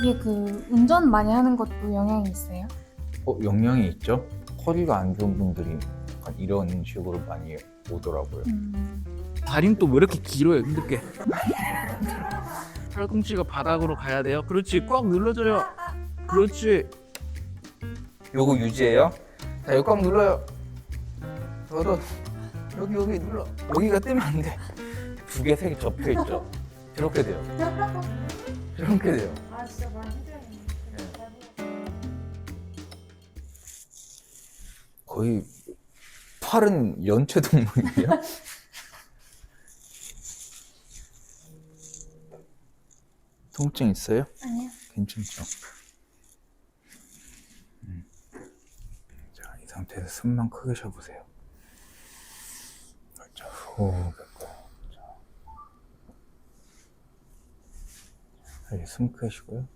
이게 그 운전 많이 하는 것도 영향이 있어요? 어, 영향이 있죠? 허리가 안 좋은 분들이 약간 이런 식으로 많이 오더라고요. 음. 다리는 또왜 이렇게 길어요 힘들게 팔꿈치가 바닥으로 가야 돼요 그렇지 꽉 눌러줘요 그렇지 요거 유지해요. 자, 여기 꽉 눌러요. 더더 여기 여기 눌러. 여기가 뜨면 안 돼. 두 개, 세 개 접혀 있죠. 이렇게 돼요. 이렇게 돼요. 아 진짜 많이 힘들겠네. 거의 팔은 연체 동물이에요. 통증 있어요? 아니요. 괜찮죠? 음. 자, 이 상태에서 숨만 크게 쉬어보세요. 자, 후, 뱉고. 자. 자, 이제 숨 크게 쉬고요.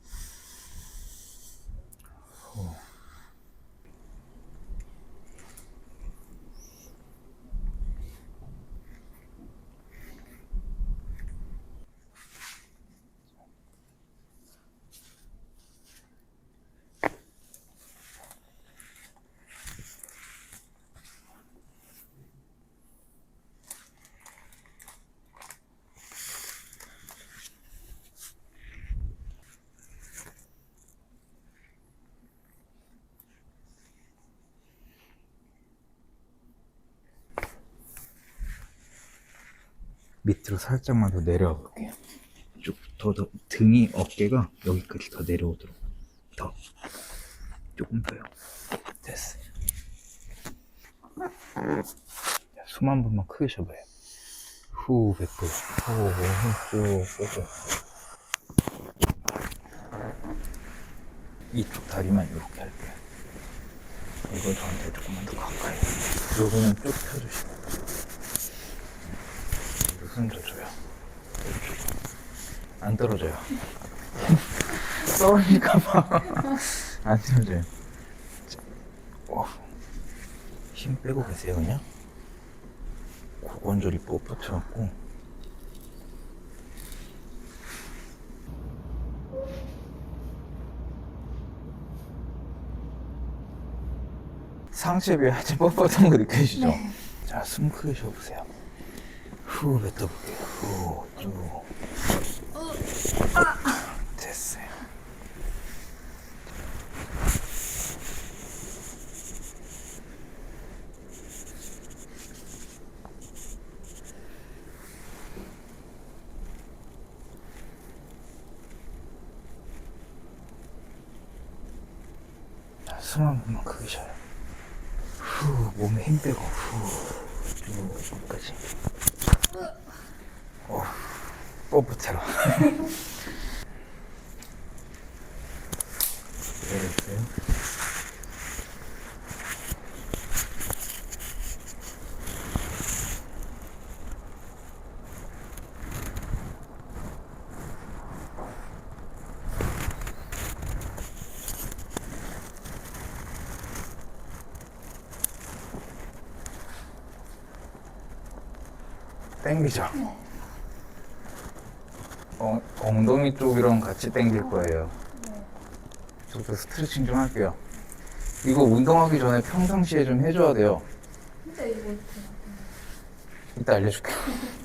밑으로 살짝만 더 내려와 볼게요. 쭉, 더, 더, 등이, 어깨가 여기까지 더 내려오도록. 더. 조금 더요. 됐어요. 숨 한 번만 크게 쉬어봐요. 후, 뱉고, 후, 쭉, 쭉. 이쪽 다리만 이렇게 할게요. 이걸 저한테 조금만 더 가까이. 여기는 쭉 펴주시고. 흔들어줘요. 안 떨어져요. 떨어질까봐. 안 떨어져요. 자, 어. 힘 빼고 계세요, 그냥. 고관절이 뻣뻣해갖고. 상체에 비해 아주 뻣뻣한 거 느껴지시죠? 네. 자, 숨 크게 쉬어보세요. 후 뱉어볼게요. 후 쭉. 됐어요. 자, 숨한 번만 크게 쉬어요. 후 몸에 힘 빼고 후 쭉 끝까지. 어, 뻣뻣해라. 내려주 땡기죠? 어, 엉덩이 쪽이랑 같이 당길 거예요. 저도 스트레칭 좀 할게요. 이거 운동하기 전에 평상시에 좀 해줘야 돼요. 진짜 이거? 이따 알려줄게요.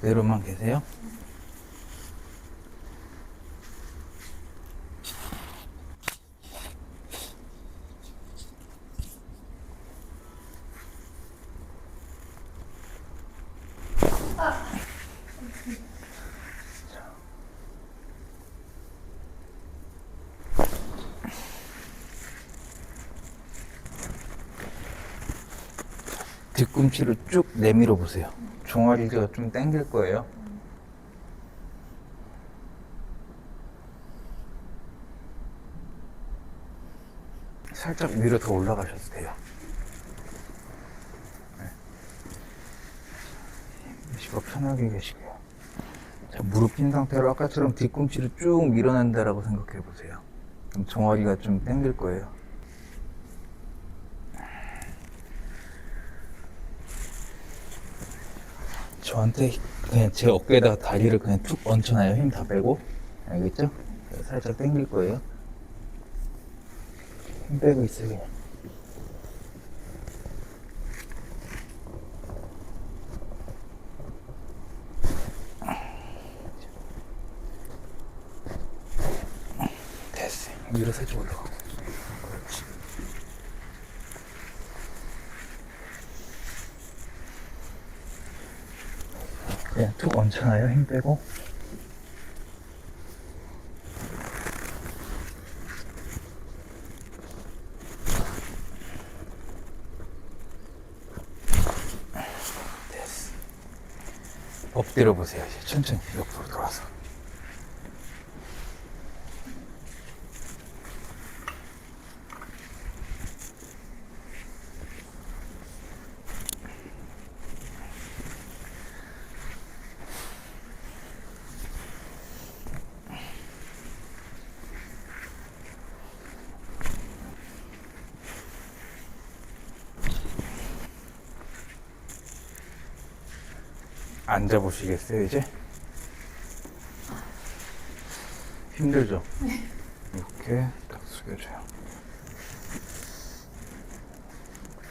그대로만 계세요. 뒤꿈치를 쭉 내밀어 보세요. 종아리가 좀 당길 거예요. 살짝 위로 더 올라가셔도 돼요. 네. 쉬고 편하게 계시고요. 자, 자, 무릎 핀 상태로 아까처럼 뒤꿈치를 쭉 밀어낸다라고 생각해 보세요. 그럼 종아리가 좀 당길 거예요. 저한테 그냥 제 어깨에다가 다리를 그냥 툭 얹혀놔요. 힘 다 빼고. 알겠죠? 살짝 당길 거예요. 힘 빼고 있어요, 그냥. 됐어요. 위로 살짝 올라가. 그렇지. 툭 얹혀놔요. 힘 빼고. 엎드려 보세요. 이제 천천히 옆으로 돌아서. 앉아 보시겠어요, 이제? 힘들죠? 이렇게 딱 숙여줘요.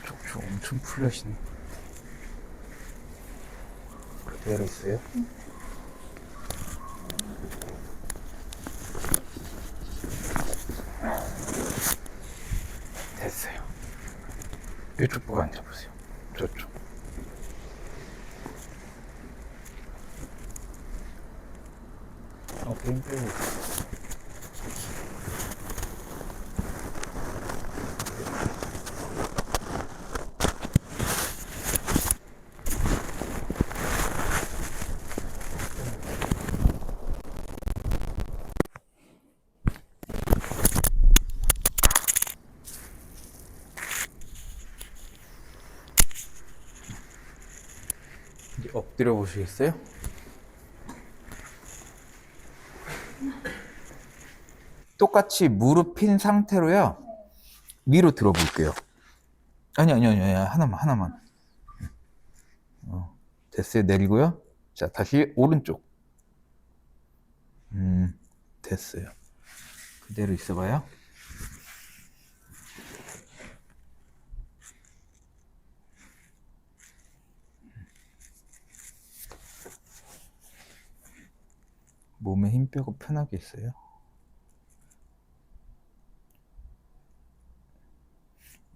척추 엄청 풀려시네. 그대로 있어요? 됐어요. 이쪽 보고 앉아보세요. 저쪽. 어깨 힘 빼고. 엎드려 보시겠어요? 똑같이 무릎 핀 상태로요. 위로 들어볼게요. 아니, 아니, 아니, 아니, 하나만, 하나만. 어, 됐어요. 내리고요. 자, 다시 오른쪽. 음, 됐어요. 그대로 있어봐요. 몸에 힘 빼고 편하게 있어요.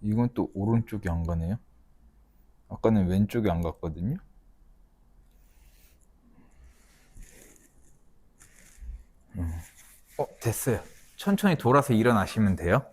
이건 또 오른쪽이 안 가네요. 아까는 왼쪽이 안 갔거든요. 음. 어, 됐어요. 천천히 돌아서 일어나시면 돼요.